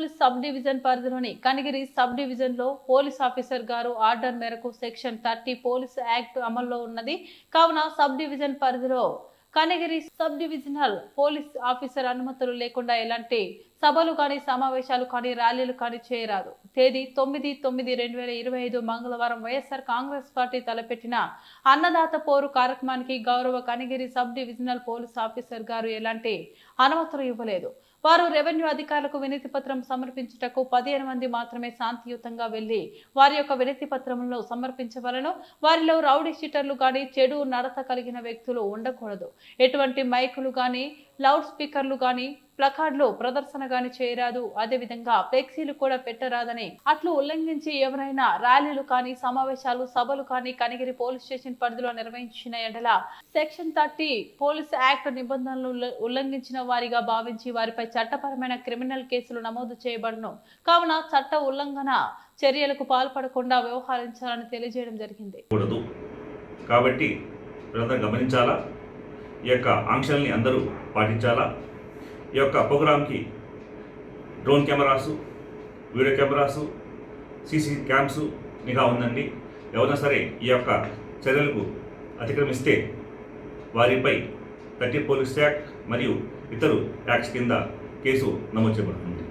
Police sub division పరిధిలోని Kanigiri sub డివిజన్లో police officer గారు ఆర్డర్ మేరకు సెక్షన్ థర్టీ పోలీస్ యాక్ట్ అమల్లో ఉన్నది. కావున సబ్ డివిజన్ పరిధిలో Kanagiri sub divisional police officer అనుమతులు లేకుండా ఎలాంటి సభలు కానీ సమావేశాలు కానీ ర్యాలీలు కానీ చేయరాదు. తేదీ తొమ్మిది తొమ్మిది రెండు వేల ఇరవై ఐదు మంగళవారం వైఎస్ఆర్ కాంగ్రెస్ పార్టీ తలపెట్టిన అన్నదాత పోరు కార్యక్రమానికి గౌరవ Kanagiri sub divisional police officer గారు ఎలాంటి అనుమతులు ఇవ్వలేదు. వారు రెవెన్యూ అధికారులకు వినతి పత్రం సమర్పించుటకు పదిహేను మంది మాత్రమే శాంతియుతంగా వెళ్ళి వారి యొక్క వినతి పత్రములను సమర్పించవలను. వారిలో రౌడీ షీటర్లు కానీ చెడు నడత కలిగిన వ్యక్తులు ఉండకూడదు. ఎటువంటి మైకులు కానీ లౌడ్ స్పీకర్లు కానీ ప్లకార్డులు ప్రదర్శన గాని చేయరాదు. అదేవిధంగా ఫ్లెక్సీలు కూడా పెట్టరాదని. అట్లు ఉల్లంఘించి ఎవరైనా ర్యాలీలు కానీ సమావేశాలు సభలు కానీ కనిగిరి పోలీస్ స్టేషన్ పరిధిలో నిర్వహించిన ఎడల సెక్షన్ థర్టీ పోలీస్ యాక్ట్ నిబంధనలు ఉల్లంఘించిన వారిగా భావించి వారిపై చట్టపరమైన క్రిమినల్ కేసులు నమోదు చేయబడును. కావున చట్ట ఉల్లంఘన చర్యలకు పాల్పడకుండా వ్యవహరించాలని తెలియజేయడం జరిగింది. కాబట్టి గమనించాలా? ఈ యొక్క ఆంక్షల్ని అందరూ పాటించాలా? ఈ యొక్క ప్రోగ్రామ్కి drone cameras video cameras CC cams నిఘా ఉందండి. ఎవరైనా సరే ఈ యొక్క చర్యలకు అతిక్రమిస్తే వారిపై థర్టీ పోలీస్ యాక్ట్ మరియు ఇతరు యాక్ట్స్ కింద కేసు నమోదు చేయబడుతుంది.